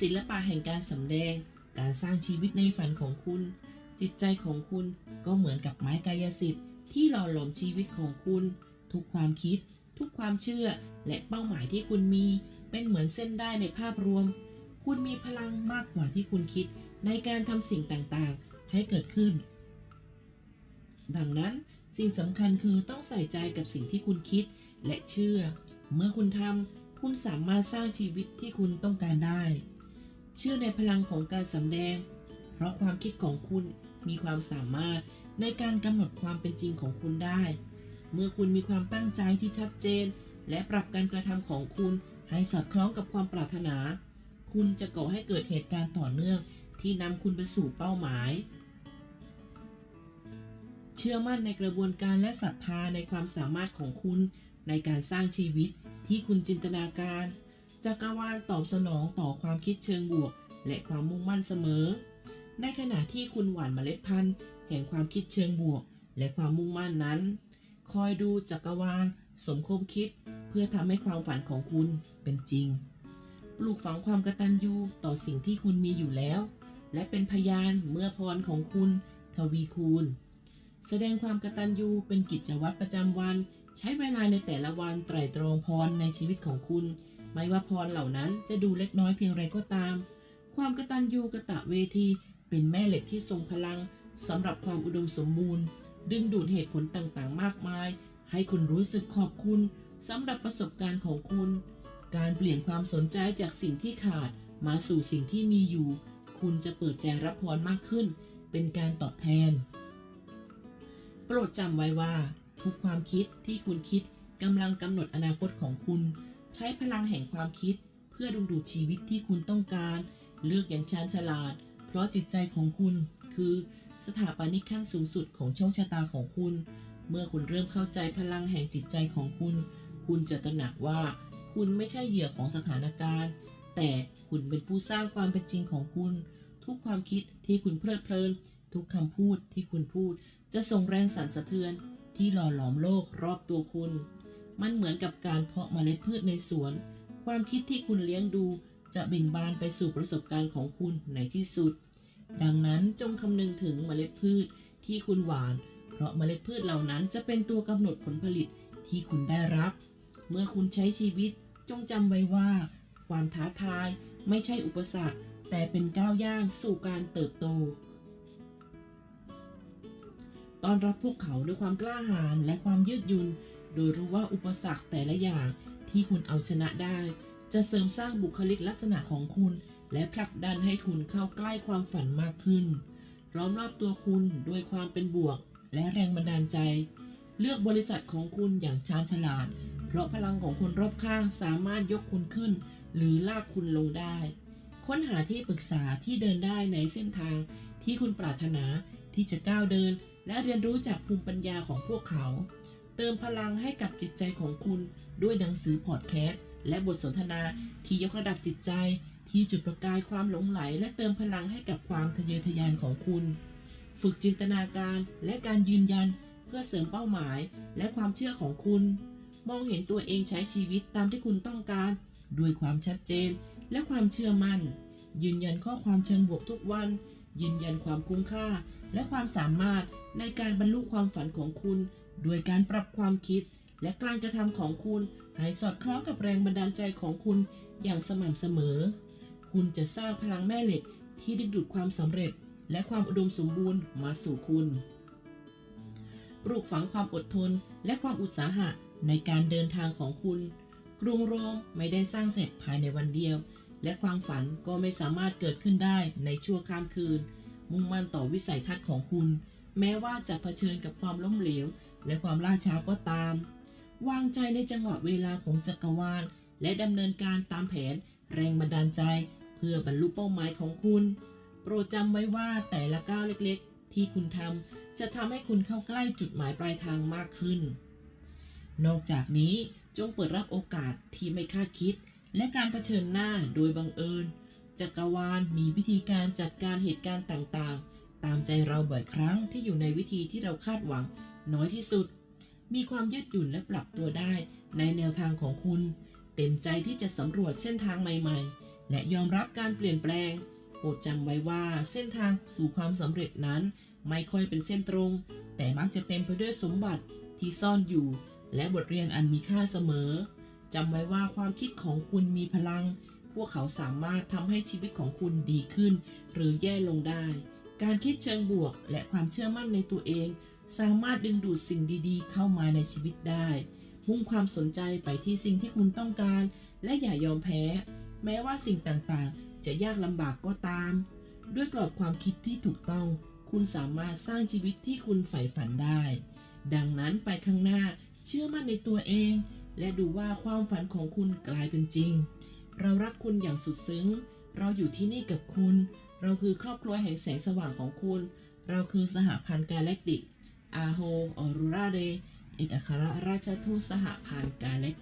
ศิลปะแห่งการสำแดง การสร้างชีวิตในฝันของคุณ จิตใจของคุณก็เหมือนกับไม้กายสิทธิ์ที่หล่อหลอมชีวิตของคุณ ทุกความคิด ทุกความเชื่อ และเป้าหมายที่คุณมี เป็นเหมือนเส้นได้ในภาพรวม คุณมีพลังมากกว่าที่คุณคิด ในการทำสิ่งต่างๆ ให้เกิดขึ้น ดังนั้นสิ่งสำคัญคือต้องใส่ใจกับสิ่งที่คุณคิดและเชื่อ เมื่อคุณทำคุณสามารถสร้างชีวิตที่คุณต้องการได้ เชื่อในพลังของการสำแดง เพราะความคิดของคุณมีความสามารถในการกำหนดความเป็นจริงของคุณได้ เมื่อคุณมีความตั้งใจที่ชัดเจน และปรับการกระทำของคุณให้สอดคล้องกับความปรารถนา คุณจะก่อให้เกิดเหตุการณ์ต่อเนื่องที่นำคุณไปสู่เป้าหมาย เชื่อมั่นในกระบวนการและศรัทธาในความสามารถของคุณในการสร้างชีวิตที่คุณจินตนาการ จักรวาลตอบสนองต่อความคิดเชิงบวก และความมุ่งมั่นเสมอ ในขณะที่คุณหว่านเมล็ดพันธุ์ แห่งความคิดเชิงบวก และความมุ่งมั่นนั้น คอยดูจักรวาล สมคบคิด เพื่อทำให้ความฝันของคุณเป็นจริง ปลูกฝังความกตัญญูต่อสิ่งที่คุณมีอยู่แล้ว และเป็นพยานเมื่อพรของคุณ ทวีคูณ แสดงความกตัญญูเป็นกิจวัตรประจำวัน ใช้เวลาในแต่ละวันไตร่ตรองพรในชีวิตของคุณ ไม่ว่าพรเหล่านั้นจะดูเล็กน้อยเพียงไรก็ตาม ความกตัญญูกะตะเวทีเป็นแม่เหล็กที่ทรงพลังสำหรับความอุดมสมบูรณ์ ดึงดูดเหตุผลต่างๆ มากมาย ให้คุณรู้สึกขอบคุณสำหรับประสบการณ์ของคุณ การเปลี่ยนความสนใจจากสิ่งที่ขาดมาสู่สิ่งที่มีอยู่ คุณจะเปิดใจรับพรมากขึ้น เป็นการตอบแทน โปรดจำไว้ว่า ทุกความคิดที่คุณคิดกำลังกำหนดอนาคตของคุณ ใช้พลังแห่งความคิด เพื่อดึงดูดชีวิตที่คุณต้องการ เลือกอย่างชาญฉลาด เพราะจิตใจของคุณคือสถาปนิกขั้นสูงสุดของโชคชะตาของคุณ เมื่อคุณเริ่มเข้าใจพลังแห่งจิตใจของคุณ คุณจะตระหนักว่า คุณไม่ใช่เหยื่อของสถานการณ์ แต่คุณเป็นผู้สร้างความเป็นจริงของคุณ ทุกความคิดที่คุณเพลิดเพลิน ทุกคำพูดที่คุณพูด จะส่งแรงสั่นสะเทือนที่หล่อหลอมโลกรอบตัวคุณ มันเหมือนกับการเพาะเมล็ดพืชในสวน ความคิดที่คุณเลี้ยงดูจะเบ่งบานไปสู่ประสบการณ์ของคุณในที่สุด ดังนั้นจงคำนึงถึงเมล็ดพืชที่คุณหว่าน เพราะเมล็ดพืชเหล่านั้นจะเป็นตัวกำหนดผลผลิตที่คุณได้รับ เมื่อคุณใช้ชีวิตจงจำไว้ว่า ความท้าทายไม่ใช่อุปสรรค แต่เป็นก้าวย่างสู่การเติบโตตอนรับพวกเขาด้วยความกล้าหาญและความยืดหยุ่น โดยรู้ว่าอุปสรรคแต่ละอย่างที่คุณเอาชนะได้ จะเสริมสร้างบุคลิกลักษณะของคุณ และผลักดันให้คุณเข้าใกล้ความฝันมากขึ้น ล้อมรอบตัวคุณด้วยความเป็นบวก และแรงบันดาลใจ เลือกบริษัทของคุณอย่างชาญฉลาด เพราะพลังของคนรอบข้างสามารถยกคุณขึ้น หรือลากคุณลงได้ ค้นหาที่ปรึกษาที่เดินได้ในเส้นทางที่คุณปรารถนาที่จะก้าวเดิน และเรียนรู้จากภูมิปัญญาของพวกเขา เติมพลังให้กับจิตใจของคุณด้วยหนังสือพอดแคสต์และบทสนทนาที่ยกระดับจิตใจ ที่จุดประกายความหลงไหล และเติมพลังให้กับความทะเยอทะยานของคุณ ฝึกจินตนาการและการยืนยันเพื่อเสริมเป้าหมายและความเชื่อของคุณ มองเห็นตัวเองใช้ชีวิตตามที่คุณต้องการ ด้วยความชัดเจนและความเชื่อมั่น ยืนยันข้อความเชิงบวกทุกวัน ยืนยันความคุ้มค่า และความสามารถในการบรรลุความฝันของคุณ โดยการปรับความคิดและการกระทำของคุณให้สอดคล้องกับแรงบันดาลใจของคุณอย่างสม่ำเสมอ คุณจะสร้างพลังแม่เหล็กที่ดึงดูดความสำเร็จ และความอุดมสมบูรณ์มาสู่คุณ ปลูกฝังความอดทนและความอุตสาหะในการเดินทางของคุณ กรุงโรมไม่ได้สร้างเสร็จภายในวันเดียว และความฝันก็ไม่สามารถเกิดขึ้นได้ในชั่วข้ามคืน มุ่งมั่นต่อวิสัยทัศน์ของคุณ แม้ว่าจะเผชิญกับความล้มเหลว และความล่าช้าก็ตาม วางใจในจังหวะเวลาของจักรวาล และดำเนินการตามแผนแรงบันดาลใจ เพื่อบรรลุเป้าหมายของคุณ โปรดจำไว้ว่าแต่ละก้าวเล็กๆ ที่คุณทำจะทำให้คุณเข้าใกล้จุดหมายปลายทางมากขึ้น นอกจากนี้จงเปิดรับโอกาสที่ไม่คาดคิด และการเผชิญหน้าโดยบังเอิญจักรวาลมีวิธีการจัดการเหตุการณ์ต่างๆ ตามใจเราบ่อยครั้งที่อยู่ในวิธีที่เราคาดหวังน้อยที่สุด มีความยืดหยุ่นและปรับตัวได้ในแนวทางของคุณ เต็มใจที่จะสำรวจเส้นทางใหม่ๆ และยอมรับการเปลี่ยนแปลง โปรดจำไว้ว่าเส้นทางสู่ความสำเร็จนั้น ไม่ค่อยเป็นเส้นตรง แต่มักจะเต็มไปด้วยสมบัติที่ซ่อนอยู่ และบทเรียนอันมีค่าเสมอจำไว้ว่าความคิดของคุณมีพลัง พวกเขาสามารถทำให้ชีวิตของคุณดีขึ้น หรือแย่ลงได้ การคิดเชิงบวกและความเชื่อมั่นในตัวเอง สามารถดึงดูดสิ่งดีๆ เข้ามาในชีวิตได้ มุ่งความสนใจไปที่สิ่งที่คุณต้องการ และอย่ายอมแพ้ แม้ว่าสิ่งต่างๆ จะยากลำบากก็ตาม ด้วยกรอบความคิดที่ถูกต้อง คุณสามารถสร้างชีวิตที่คุณใฝ่ฝันได้ ดังนั้นไปข้างหน้าเชื่อมั่นในตัวเอง และดูว่าความฝันของคุณกลายเป็นจริง เรารักคุณอย่างสุดซึ้ง เราอยู่ที่นี่กับคุณ เราคือครอบครัวแห่งแสงสว่างของคุณ เราคือสหพันธ์กาแล็กติกอาโฮออรูราเดเอกอัครราชทูตสหพันธ์กาแล็ก